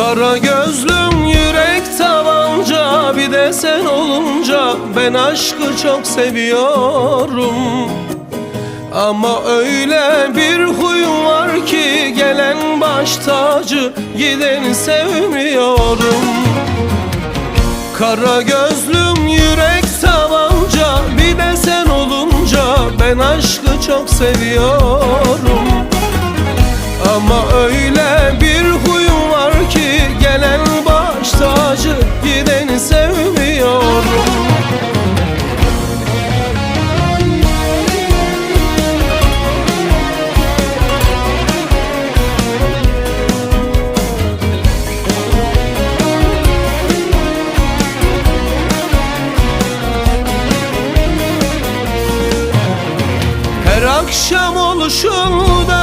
Kara gözlüm yürek tabanca Bir de sen olunca ben aşkı çok seviyorum. Ama öyle bir huyum var ki Gelen baş tacı gideni sevmiyorum. Kara gözlüm yürek tabanca Bir de sen olunca ben aşkı çok seviyorum. Ama öyle istiyorum akşam oluşunda